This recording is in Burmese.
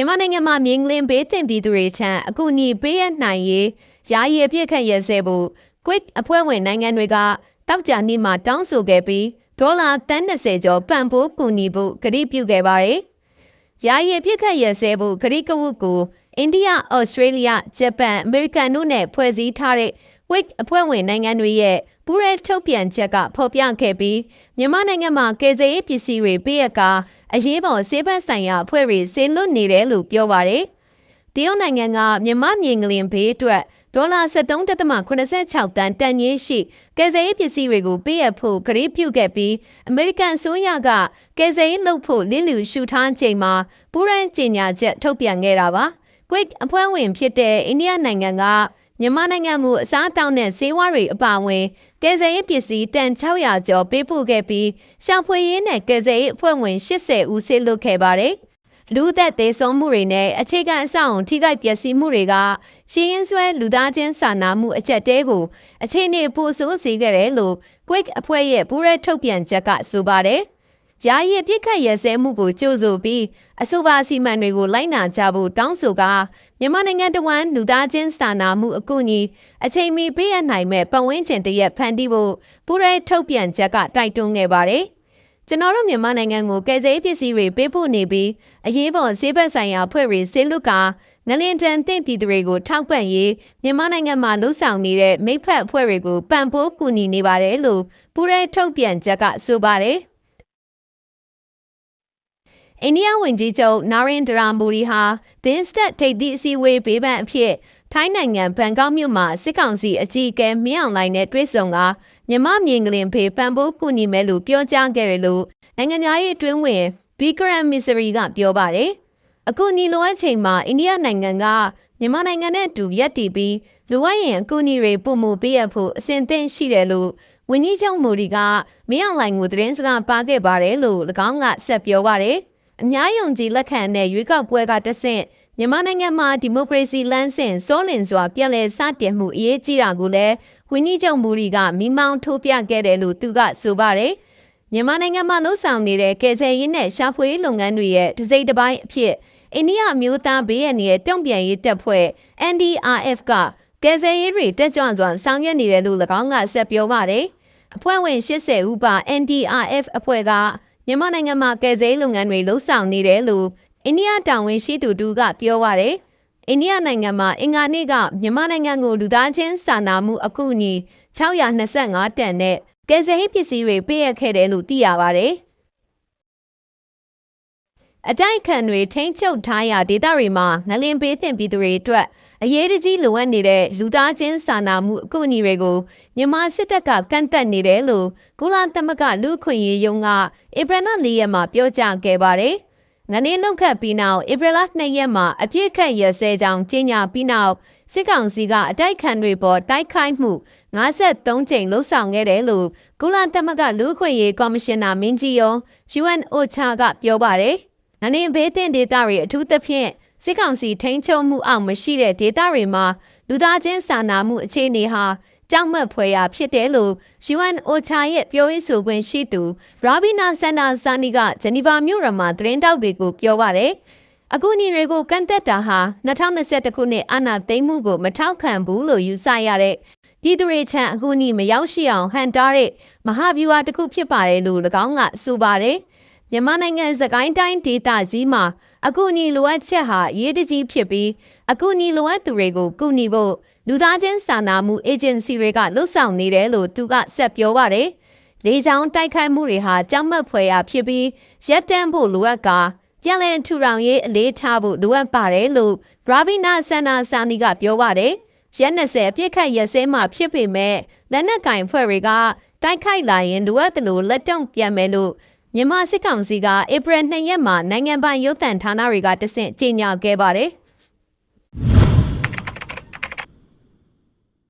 မြန်မာနိုင်ငံမှာမြင်းကလင်းဘေးသင့်ပြည်သူတွေထံအကူအညီပေးရနိုင်ရေးယာယီအပြစ်ခတ်ရစဲဖို့ Quick အဖွဲ့ဝင်နိုင်ငံတွေကတောက်ကြနေ့မှာတောင်းဆိုခဲ့ပြီးဒေါ်လာတန်း30ကျော်ပံ့ပိုးကူညီဖို့ကတိပြုခဲ့ပါတယ်။ယာယီအပြစ်ခတ်ရစဲဖို့ကတိကဝတ်ကိုအိန္ဒိယ၊ဩစတြေးလျ၊ဂျပန်၊အမေရိကန်တို့နဲ့ဖွဲ့စည်းထားတဲ့ WIC အဖွဲ့ဝင်နိုင်ငံတွေရဲ့ပူးရဲထုတ်ပြန်ချက်ကဖော်ပြခဲ့ပြီးမြန်မာနိုင်ငံမှာကယ်ဆယ်ရေးပစ္စည်းတွေပေးရက အရေးပေါ်ဆေးဘက်ဆိုင်ရာအဖွဲ့တွေဆေးလွတ်နေတယ်လို့ပြောပါတယ်။တရုတ်နိုင်ငံကမြန်မာမြေငလင်ဘေးအတွက်ဒေါ်လာ73.86တန်တန်ကြီးရှိကယ်ဆယ်ရေးပစ္စည်းတွေကိုပေးအပ်ဖို့ကတိပြုခဲ့ပြီးအမေရိကန်အစိုးရကကယ်ဆယ်ရေးလုပ်ဖို့လင်းလူရှုထားချိန်မှာပူးရန်ကြေညာချက်ထုတ်ပြန်ခဲ့တာပါ။ Quick အဖွဲ့ဝင်ဖြစ်တဲ့အိန္ဒိယနိုင်ငံက မြန်မာနိုင်ငံမှုအစားအသောက်နဲ့ဈေးဝါးတွေအပါအဝင်ကယ်ဆယ်ရေးပစ္စည်းတန်600ကျော်ပေးပို့ခဲ့ပြီးရှာဖွေရေးနဲ့ကယ်ဆယ်ရေးအဖွဲ့ဝင်80ဦးဆေးလွတ်ခဲ့ပါတယ်။လူသက်သေးဆုံးမှုတွေနဲ့အခြေခံအဆောက်အုံထိခိုက်ပျက်စီးမှုတွေကရှင်းရင်ဆွဲလူသားချင်းစာနာမှုအကျက်တဲကိုအခြေအနေပိုဆိုးစေခဲ့တယ်လို့ Quick အဖွဲ့ရဲ့ပူးရဲထုတ်ပြန်ချက်ကဆိုပါတယ်။ ယာယီပြစ်ခတ်ရစဲမှုကိုကြိုးဆိုပြီးအဆိုပါစီမံတွေကိုလိုက်နာကြဖို့တောင်းဆိုကမြန်မာနိုင်ငံတဝန်းလူသားချင်းစာနာမှုအကူအညီအချိန်မီပေးအပ်နိုင်မဲ့ပတ်ဝန်းကျင်တရက်ဖန်တီးဖို့ပူရဲထုတ်ပြန်ချက်ကတိုက်တွန်းခဲ့ပါတယ်။ကျွန်တော်တို့မြန်မာနိုင်ငံကိုကယ်ဆယ်ရေးပစ္စည်းတွေပေးပို့နေပြီးအရေးပေါ်ဈေးဘက်ဆိုင်ရာဖွဲ့တွေဆေးလွတ်ကငလင်တန်တင့်ပြည်သူတွေကိုထောက်ပံ့ရေးမြန်မာနိုင်ငံမှာလှုပ်ဆောင်နေတဲ့မိဖက်အဖွဲ့တွေကိုပံ့ပိုးကူညီနေပါတယ်လို့ပူရဲထုတ်ပြန်ချက်ကဆိုပါတယ်။ အိန္ဒိယဝန်ကြီးချုပ်နာရင်ဒရာမူရီဟာသင်းစတက်ထိပ်သီးအစည်းအဝေးဘေးပန်းအဖြစ်ထိုင်းနိုင်ငံဘန်ကောက်မြို့မှာစစ်ကောင်စီအကြီးအကဲမင်းအောင်လှိုင်နဲ့တွေ့ဆုံကမြမမြင်ကလင်ဖေးပံပိုးကူညီမယ်လို့ပြောကြားခဲ့တယ်လို့နိုင်ငံသားရေးအတွင်းဝင်ဘီကရန်မစ္စရီကပြောပါတယ်။အခုညီလိုအပ်ချိန်မှာအိန္ဒိယနိုင်ငံကမြန်မာနိုင်ငံနဲ့အတူရပ်တည်ပြီးလူဝိုင်းရင်အကူအညီတွေပုံမှုပေးရဖို့အစဉ်သင့်ရှိတယ်လို့ဝင်းကြီးချုပ်မိုဒီကမင်းအောင်လှိုင်ကိုသတင်းစကားပါခဲ့ပါတယ်လို့၎င်းကဆက်ပြောပါတယ်။ အများယုံကြည်လက်ခံတဲ့ရွေးကောက်ပွဲကတဆင့်မြန်မာနိုင်ငံမှာဒီမိုကရေစီလမ်းစဉ်စိုးလင်စွာပြည်လဲစတင်မှုအရေးကြီးတာကိုလည်းဝင်းကြီးချုပ်မူရီကမိမောင်းထိုးပြခဲ့တယ်လို့သူကဆိုပါတယ်မြန်မာနိုင်ငံမှာလှုပ်ဆောင်နေတဲ့ကယ်ဆယ်ရေးနဲ့ရှာဖွေရေးလုပ်ငန်းတွေရဲ့တစိမ့်တစ်ပိုင်းအဖြစ်အိန္ဒိယအမျိုးသားဘေးရန်ရဲ့တုံ့ပြန်ရေးတပ်ဖွဲ့ NDRF ကကယ်ဆယ်ရေးတွေတက်ကြွစွာဆောင်ရွက်နေတယ်လို့၎င်းကဆက်ပြောပါတယ်အဖွဲ့ဝင်80ဦးပါ NDRF အဖွဲ့က မြန်မာနိုင်ငံမှာကယ်ဆယ်လုပ်ငန်းတွေလှုပ်ဆောင်နေတယ်လို့အိန္ဒိယတာဝန်ရှိသူတူကပြောပါရယ်အိန္ဒိယနိုင်ငံမှာအင်္ဂါနေ့ကမြန်မာနိုင်ငံကိုလူသားချင်းစာနာမှုအကူအညီ625တန်နဲ့ကယ်ဆယ်ရေးပစ္စည်းတွေပေးအပ်ခဲ့တယ်လို့သိရပါတယ် အတိုက်ခံတွေထိမ့်ချုပ်ထားရာဒေသတွေမှာငလင်ပေးသင့်ပြည်သူတွေအတွက်အရေးတကြီးလိုအပ်နေတဲ့လူသားချင်းစာနာမှုအကူအညီတွေကိုမြန်မာစစ်တပ်ကကန့်သက်နေတယ်လို့ကုလသမဂ္ဂလူ့အခွင့်အရေးယုံကဧပြီလ၄ရက်မှာပြောကြားခဲ့ပါတယ်။ငနေနှုတ်ခတ်ပြီးနောက်ဧပြီလ2ရက်မှာအပြည့်ခတ်ရစဲကြောင်းကြေညာပြီးနောက်စစ်ကောင်စီကအတိုက်ခံတွေပေါ်တိုက်ခိုက်မှု53ကြိမ်လှုပ်ဆောင်ခဲ့တယ်လို့ကုလသမဂ္ဂလူ့အခွင့်အရေးကော်မရှင်နာမင်းကြီးယုံ UNOCHA ကပြောပါတယ်။ ငနေဘေးတင်ဒေသတွေအထူးသဖြင့်စစ်ကောင်စီထိန်းချုပ်မှုအောက်မရှိတဲ့ဒေသတွေမှာလူသားချင်းစာနာမှုအခြေအနေဟာကြောက်မက်ဖွယ်ရာဖြစ်တယ်လို့ UN OCHA ရဲ့ပြောရေးဆိုခွင့်ရှိသူရာဘီနာဆန်နာဇာနီကဂျနီဗာမြို့ရမှာသတင်းတောက်တွေကိုပြောပါတယ်။အခုညီတွေကိုကန့်သက်တာဟာ2021ခုနှစ်အာဏာသိမ်းမှုကိုမထောက်ခံဘူးလို့ယူဆရတဲ့ပြည်သူတွေချမ်းအခုညီမရောက်ရှိအောင်ဟန်တားတဲ့မဟာဗျူဟာတစ်ခုဖြစ်ပါတယ်လို့၎င်းကဆိုပါတယ်။ မြန်မာနိုင်ငံစကိုင်းတိုင်းဒေသကြီးမှာအကူအညီလိုအပ်ချက်ဟာရေးတကြီးဖြစ်ပြီးအကူအညီလိုအပ်သူတွေကိုကူညီဖို့လူသားချင်းစာနာမှုအေဂျင်စီတွေကလှုပ်ဆောင်နေတယ်လို့သူကဆက်ပြောပါတယ်။လေကြောင်းတိုက်ခိုက်မှုတွေဟာကြောက်မက်ဖွယ်ရာဖြစ်ပြီးရက်တန်းဖို့လိုအပ်ကာပြန်လည်ထူထောင်ရေးအလေးထားဖို့လိုအပ်ပါတယ်လို့ရာဘီနာဆန်နာဆာနီကပြောပါတယ်။ရက်20အပြစ်ခတ်ရက်စဲမှဖြစ်ပေမဲ့လက်နက်ကင်ဖွဲ့တွေကတိုက်ခိုက်လာရင်လိုအပ်တယ်လို့လက်တုံ့ပြန်မယ်လို့ မြန်မာစစ်ကောင်စီကဧပြီ2ရက်မှာနိုင်ငံပိုင်ရုပ်သံဌာနတွေကတဆင့်ကြေညာခဲ့ပါတယ်။